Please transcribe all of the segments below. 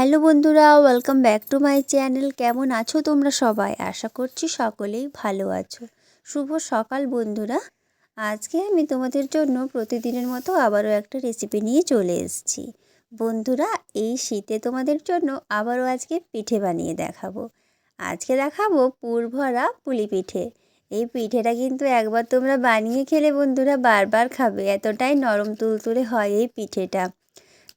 Hello বন্ধুরা welcome back to my channel কেমন আছো তোমরা সবাই? আশা করছি সকলেই ভালো আছো। শুভ সকাল বন্ধুরা। আজকে আমি তোমাদের জন্য প্রতিদিনের মতো আবারও একটা রেসিপি নিয়ে চলে এসেছি। বন্ধুরা, এই শীতে তোমাদের জন্য আবারও আজকে পিঠে বানিয়ে দেখাবো। আজকে দেখাবো পুর ভরা পুলি পিঠে। এই পিঠেটা কিন্তু একবার তোমরা বানিয়ে খেলে বন্ধুরা, বারবার খাবে। এতটাই নরম তুলতুলে হয় এই পিঠেটা।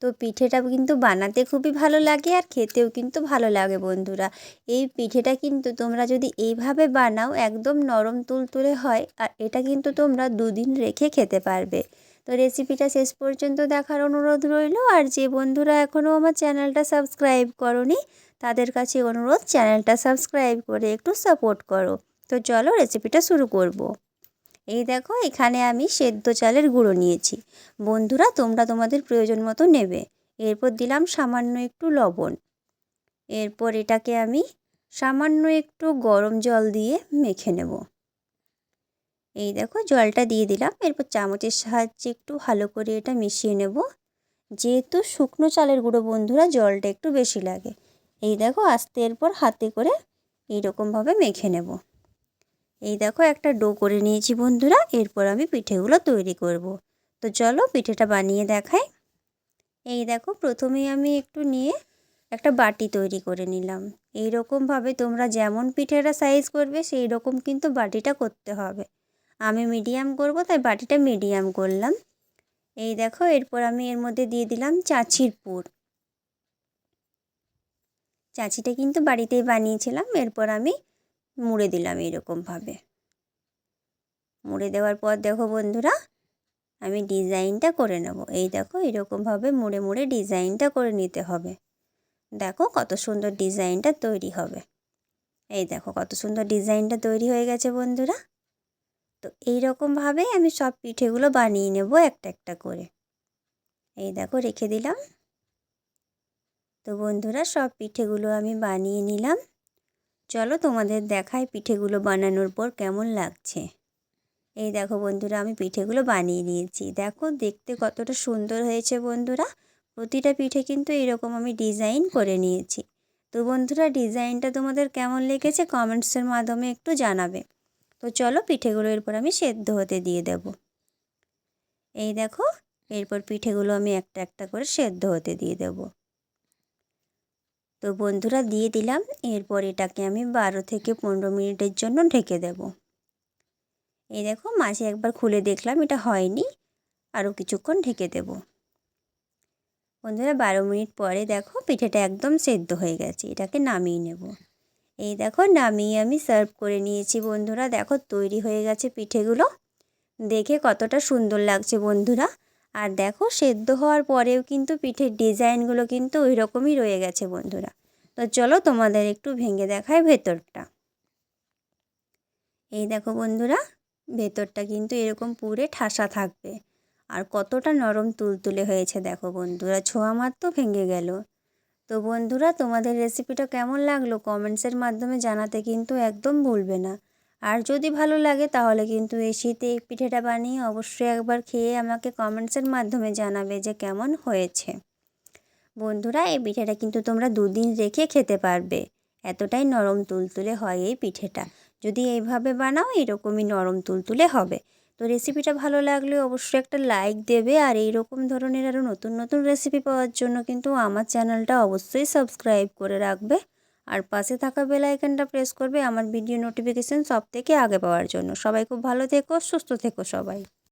তো পিঠেটা কিন্তু বানাতে খুবই ভালো লাগে আর খেতেও কিন্তু ভালো লাগে বন্ধুরা। এই পিঠেটা কিন্তু তোমরা যদি এইভাবে বানাও একদম নরম তুলতুলে হয় আর এটা কিন্তু তোমরা দুদিন রেখে খেতে পারবে। তো রেসিপিটা শেষ পর্যন্ত দেখার অনুরোধ রইল আর যে বন্ধুরা এখনও আমার চ্যানেলটা সাবস্ক্রাইব করনি তাদের কাছে অনুরোধ চ্যানেলটা সাবস্ক্রাইব করে একটু সাপোর্ট করো। তো চলো রেসিপিটা শুরু করব। এই দেখো, এখানে আমি সেদ্ধ চালের গুঁড়ো নিয়েছি। বন্ধুরা, তোমরা তোমাদের প্রয়োজন মতো নেবে। এরপর দিলাম সামান্য একটু লবণ। এরপর এটাকে আমি সামান্য একটু গরম জল দিয়ে মেখে নেব। এই দেখো, জলটা দিয়ে দিলাম। এরপর চামচের সাহায্যে একটু ভালো করে এটা মিশিয়ে নেব। যেহেতু শুকনো চালের গুঁড়ো, বন্ধুরা, জলটা একটু বেশি লাগে। এই দেখো, আস্তে এরপর হাতে করে এইরকমভাবে মেখে নেব। এই দেখো, একটা ডো করে নিয়েছি বন্ধুরা। এরপর আমি পিঠেগুলো তৈরি করব। তো চলো পিঠেটা বানিয়ে দেখাই। এই দেখো, প্রথমেই আমি একটু নিয়ে একটা বাটি তৈরি করে নিলাম। এই রকমভাবে তোমরা যেমন পিঠেটা সাইজ করবে সেই রকম কিন্তু বাটিটা করতে হবে। আমি মিডিয়াম করব, তাই বাটিটা মিডিয়াম করলাম। এই দেখো, এরপর আমি এর মধ্যে দিয়ে দিলাম চাচির পুর। চাচিটা কিন্তু বাড়িতেই বানিয়েছিলাম। এরপর আমি মুড়ে দিলাম এরকমভাবে। মুড়ে দেওয়ার পর দেখো বন্ধুরা, আমি ডিজাইনটা করে নেব। এই দেখো, এরকমভাবে মুড়ে মুড়ে ডিজাইনটা করে নিতে হবে। দেখো কত সুন্দর ডিজাইনটা তৈরি হবে। এই দেখো কত সুন্দর ডিজাইনটা তৈরি হয়ে গেছে বন্ধুরা। তো এই রকমভাবেই আমি সব পিঠেগুলো বানিয়ে নেব একটা একটা করে। এই দেখো, রেখে দিলাম। তো বন্ধুরা, সব পিঠেগুলো আমি বানিয়ে নিলাম। চলো তোমাদের দেখায় পিঠেগুলো বানানোর পর কেমন লাগছে। এই দেখো বন্ধুরা, আমি পিঠেগুলো বানিয়ে নিয়েছি। দেখো দেখতে কতটা সুন্দর হয়েছে বন্ধুরা। প্রতিটা পিঠে কিন্তু এরকম আমি ডিজাইন করে নিয়েছি। তো বন্ধুরা, ডিজাইনটা তোমাদের কেমন লেগেছে কমেন্টসের মাধ্যমে একটু জানাবে। তো চলো পিঠেগুলো এরপর আমি সেদ্ধ হতে দিয়ে দেব। এই দেখো, এরপর পিঠেগুলো আমি একটা একটা করে সেদ্ধ হতে দিয়ে দেবো। তো বন্ধুরা দিয়ে দিলাম, এরপর এটাকে আমি বারো থেকে পনেরো মিনিটের জন্য ঢেকে দেব। এই দেখো মাঝে একবার খুলে দেখলাম, এটা হয়নি, আরও কিছুক্ষণ ঢেকে দেব। বন্ধুরা, বারো মিনিট পরে দেখো, পিঠেটা একদম সেদ্ধ হয়ে গেছে, এটাকে নামিয়ে নেব। এই দেখো, নামিয়ে আমি সার্ভ করে নিয়েছি বন্ধুরা, দেখো তৈরি হয়ে গেছে পিঠেগুলো, দেখে কতটা সুন্দর লাগছে বন্ধুরা। আর দেখো সেদ্ধ হওয়ার পরেও কিন্তু পিঠের ডিজাইনগুলো কিন্তু ওই রকমই রয়ে গেছে বন্ধুরা। তো চলো তোমাদের একটু ভেঙে দেখায় ভেতরটা। এই দেখো বন্ধুরা, ভেতরটা কিন্তু এরকম পুরে ঠাসা থাকবে। আর কতটা নরম তুলতুলে হয়েছে দেখো বন্ধুরা, ছোঁয়া মাত্র ভেঙে গেল। তো বন্ধুরা, তোমাদের রেসিপিটা কেমন লাগল কমেন্টসের মাধ্যমে জানাতে কিন্তু একদম ভুলবে না। আর যদি ভালো লাগে তাহলে কিন্তু এই শীতে এই পিঠেটা বানিয়ে অবশ্যই একবার খেয়ে আমাকে কমেন্টসের মাধ্যমে জানাবে যে কেমন হয়েছে। বন্ধুরা, এই পিঠেটা কিন্তু তোমরা দুদিন রেখে খেতে পারবে। এতটাই নরম তুলতুলে হয় এই পিঠেটা। যদি এইভাবে বানাও, এরকমই নরম তুলতুলে হবে। তো রেসিপিটা ভালো লাগলে অবশ্যই একটা লাইক দেবে আর এই রকম ধরনের আরও নতুন নতুন রেসিপি পাওয়ার জন্য কিন্তু আমার চ্যানেলটা অবশ্যই সাবস্ক্রাইব করে রাখবে। আর পাশে থাকা বেল আইকনটা প্রেস করবে আমার ভিডিও নোটিফিকেশান সব থেকে আগে পাওয়ার জন্য। সবাই খুব ভালো থেকো, সুস্থ থেকো সবাই।